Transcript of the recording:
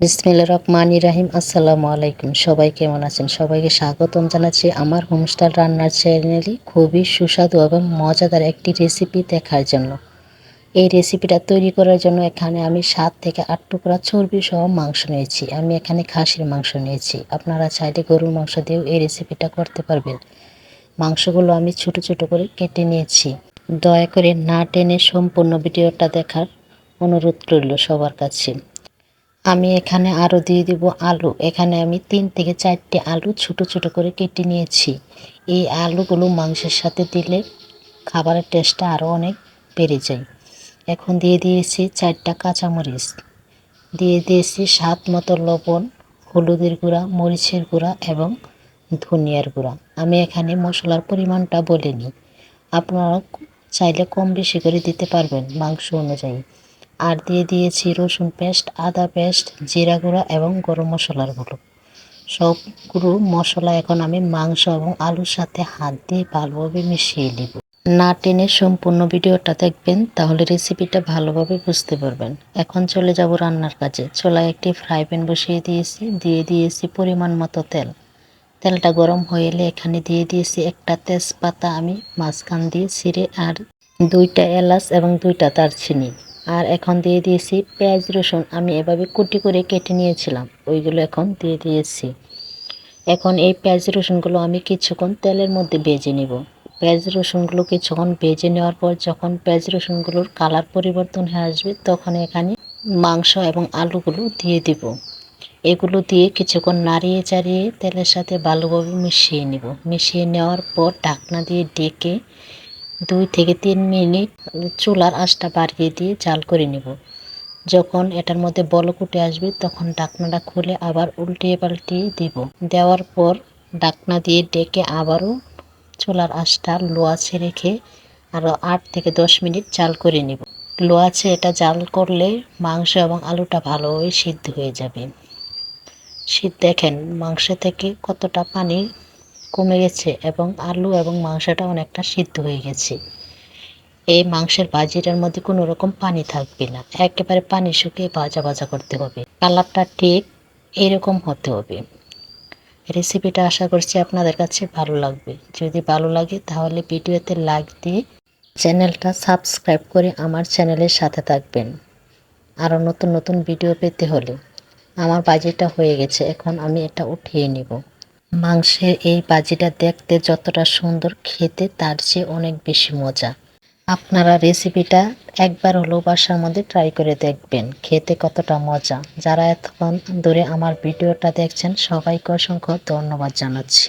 বিসমিল্লা রহমান রাহিম। আসসালামু আলাইকুম। সবাই কেমন আছেন? সবাইকে স্বাগতম জানাচ্ছি আমার হোমস্টাইল রান্নার চ্যানেলে খুবই সুস্বাদু এবং মজাদার একটি রেসিপি দেখার জন্য। এই রেসিপিটা তৈরি করার জন্য এখানে আমি সাত থেকে আট টুকরা চর্বি সহ মাংস নিয়েছি। আমি এখানে খাসির মাংস নিয়েছি। আপনারা চাইলে গরুর মাংস দিয়েও এই রেসিপিটা করতে পারবেন। মাংসগুলো আমি ছোট ছোট করে কেটে নিয়েছি। দয়া করে না টেনে সম্পূর্ণ ভিডিওটা দেখার অনুরোধ রইল সবার কাছে। আমি এখানে আরও দিয়ে দিব আলু। এখানে আমি তিন থেকে চারটে আলু ছোট ছোট করে কেটে নিয়েছি। এই আলুগুলো মাংসের সাথে দিলে খাবারের টেস্টটা আরও অনেক বেড়ে যায়। এখন দিয়ে দিয়েছি চারটা কাঁচামরিচ। দিয়ে দিয়েছি স্বাদ মতো লবণ, হলুদের গুঁড়া, মরিচের গুঁড়া এবং ধনিয়ার গুঁড়া। আমি এখানে মশলার পরিমাণটা বলিনি। আপনারা চাইলে কম বেশি করে দিতে পারবেন মাংস অনুযায়ী। আর দিয়ে দিয়েছি রসুন পেস্ট, আদা পেস্ট, জিরা গুঁড়া এবং গরম মশলার গুঁড়ো। সবগুলো মশলা এখন আমি মাংস এবং আলুর সাথে হাত দিয়ে ভালোভাবে মিশিয়ে নিব। না টেনে সম্পূর্ণ ভিডিওটা দেখবেন, তাহলে রেসিপিটা ভালোভাবে বুঝতে পারবেন। এখন চলে যাব রান্নার কাজে। চলায় একটি ফ্রাই প্যান বসিয়ে দিয়েছি, দিয়ে দিয়েছি পরিমাণ মতো তেল। তেলটা গরম হয়ে এলে এখানে দিয়ে দিয়েছি একটা তেজপাতা আমি মাঝখান দিয়ে ছিঁড়ে আর দুইটা এলাচ এবং দুইটা দারচিনি। আর এখন দিয়ে দিয়েছি পেঁয়াজ, রসুন। আমি এভাবে কুটি করে কেটে নিয়েছিলাম, ওইগুলো এখন দিয়ে দিয়েছি। এখন এই পেঁয়াজ, রসুনগুলো আমি কিছুক্ষণ তেলের মধ্যে বেজে নিব। পেঁয়াজ, রসুনগুলো কিছুক্ষণ বেজে নেওয়ার পর যখন পেঁয়াজ, রসুনগুলোর কালার পরিবর্তন হয়ে আসবে, তখন এখানে মাংস এবং আলুগুলো দিয়ে দিব। এগুলো দিয়ে কিছুক্ষণ নাড়িয়ে চাড়িয়ে তেলের সাথে ভালোভাবে মিশিয়ে নিব। মিশিয়ে নেওয়ার পর ঢাকনা দিয়ে ডেকে দুই থেকে তিন মিনিট চুলার আঁচটা বাড়িয়ে দিয়ে জাল করে নেব। যখন এটার মধ্যে বলক উঠে আসবে, তখন ডাকনাটা খুলে আবার উল্টিয়ে পাল্টিয়ে দিব। দেওয়ার পর ডাকনা দিয়ে ডেকে আবারও চুলার আঁচটা লো আছে রেখে আরও আট থেকে দশ মিনিট জাল করে নেব। লো আছে এটা জাল করলে মাংস এবং আলুটা ভালোভাবে সিদ্ধ হয়ে যাবে। শীত দেখেন, মাংস থেকে কতটা পানি কমে গেছে এবং আলু এবং মাংসটা অনেকটা সিদ্ধ হয়ে গেছে। এই মাংসের ভাজিটার মধ্যে কোনো রকম পানি থাকবে না। একেবারে পানি শুকিয়ে ভাজা ভাজা করতে হবে। কালারটা ঠিক এরকম হতে হবে। রেসিপিটা আশা করছি আপনাদের কাছে ভালো লাগবে। যদি ভালো লাগে তাহলে ভিডিওতে লাইক দিয়ে চ্যানেলটা সাবস্ক্রাইব করে আমার চ্যানেলের সাথে থাকবেন। আরও নতুন নতুন ভিডিও পেতে হলে। আমার বাজিটা হয়ে গেছে, এখন আমি এটা উঠিয়ে নিব। মাংসের এই বাজিটা দেখতে যতটা সুন্দর খেতে, তার চেয়ে অনেক বেশি মজা। আপনারা রেসিপিটা একবার হলেও বাসার মধ্যে ট্রাই করে দেখবেন, খেতে কতটা মজা। যারা এতক্ষণ ধরে আমার ভিডিওটা দেখছেন, সবাইকে অসংখ্য ধন্যবাদ জানাচ্ছি।